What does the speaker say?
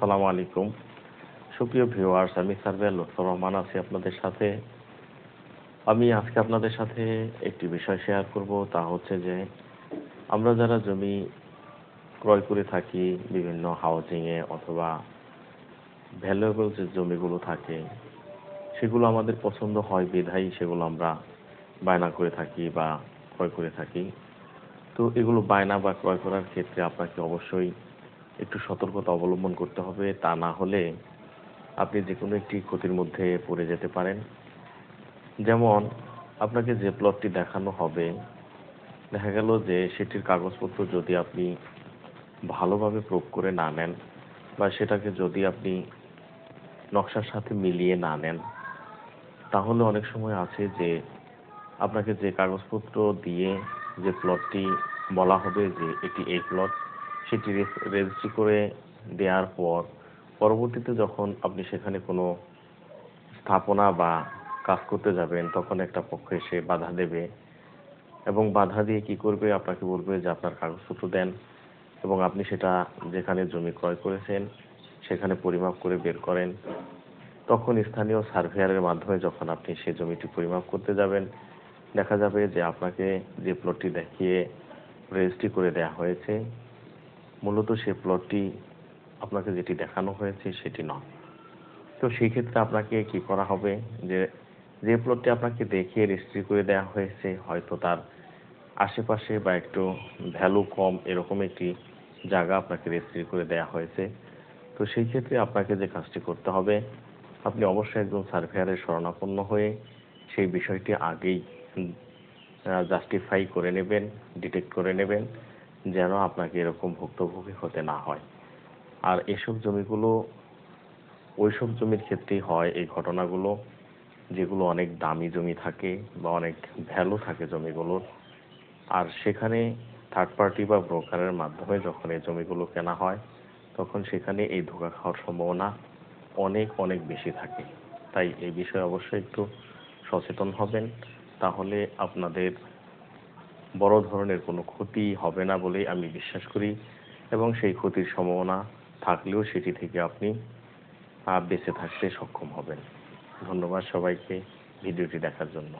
সালামু আলাইকুম। সুপ্রিয় ভিউয়ার্স, আমি সার্ভে লুৎফর রহমান আছি আপনাদের সাথে। আমি আজকে আপনাদের সাথে একটি বিষয় শেয়ার করব, তা হচ্ছে যে আমরা যারা জমি ক্রয় করে থাকি, বিভিন্ন হাউজিংয়ে অথবা ভ্যালুয়েবল যে জমিগুলো থাকে, সেগুলো আমাদের পছন্দ হয় বিধায় সেগুলো আমরা বায়না করে থাকি বা ক্রয় করে থাকি। তো এগুলো বায়না বা ক্রয় করার ক্ষেত্রে আপনাকে অবশ্যই একটু সতর্কতা অবলম্বন করতে হবে, তা না হলে আপনি যে কোনো একটি ক্ষতির মধ্যে পড়ে যেতে পারেন। যেমন, আপনাকে যে প্লটটি দেখানো হবে, দেখা গেল যে সেটির কাগজপত্র যদি আপনি ভালোভাবে প্রুভ করে না নেন বা সেটাকে যদি আপনি নকশার সাথে মিলিয়ে না নেন, তাহলে অনেক সময় আছে যে আপনাকে যে কাগজপত্র দিয়ে যে প্লটটি বলা হবে যে এটি এই প্লট সেটি রেজিস্ট্রি করে দেওয়ার পর, পরবর্তীতে যখন আপনি সেখানে কোনো স্থাপনা বা কাজ করতে যাবেন, তখন একটা পক্ষ এসে বাধা দেবে এবং বাধা দিয়ে কি করবে আপনাকে বলবে যে আপনার কাগজপত্র দেন এবং আপনি সেটা যেখানে জমি ক্রয় করেছেন, সেখানে পরিমাপ করে বের করেন। তখন স্থানীয় সার্ভেয়ারের মাধ্যমে যখন আপনি সে জমিটি পরিমাপ করতে যাবেন, দেখা যাবে যে আপনাকে যে প্লটটি দেখিয়ে রেজিস্ট্রি করে দেওয়া হয়েছে মূলত সে প্লটটি আপনাকে যেটি দেখানো হয়েছে সেটি নয়। তো সেই ক্ষেত্রে আপনাকে কি করা হবে যে যে প্লটটি আপনাকে দেখিয়ে রেজিস্ট্রি করে দেওয়া হয়েছে, হয়তো তার আশেপাশে বা একটু ভ্যালু কম এরকম একটি জায়গা আপনাকে রেজিস্ট্রি করে দেওয়া হয়েছে। তো সেই ক্ষেত্রে আপনাকে যে কাজটি করতে হবে, আপনি অবশ্যই একজন সার্ভেয়ারের শরণাপন্ন হয়ে সেই বিষয়টি আগেই জাস্টিফাই করে নেবেন ডিটেক্ট করে নেবেন। যেন আপনাকে এরকম ভুক্তভোগী হতে না হয়। আর এসব জমিগুলো, ওইসব জমির ক্ষেত্রেই হয় এই ঘটনাগুলো, যেগুলো অনেক দামি জমি থাকে বা অনেক ভ্যালু থাকে জমিগুলোর। আর সেখানে থার্ড পার্টি বা ব্রোকারের মাধ্যমে যখন এই জমিগুলো কেনা হয়, তখন সেখানে এই ধোকা খাওয়ার সম্ভাবনা অনেক অনেক বেশি থাকে। তাই এই বিষয়ে অবশ্যই একটু সচেতন হবেন। তাহলে আপনাদের বড় ধরনের কোনো ক্ষতি হবে না বলেই আমি বিশ্বাস করি এবং সেই ক্ষতির সম্ভাবনা থাকলেও সেটি থেকে আপনি বেঁচে থাকতে সক্ষম হবেন। ধন্যবাদ সবাইকে ভিডিওটি দেখার জন্য।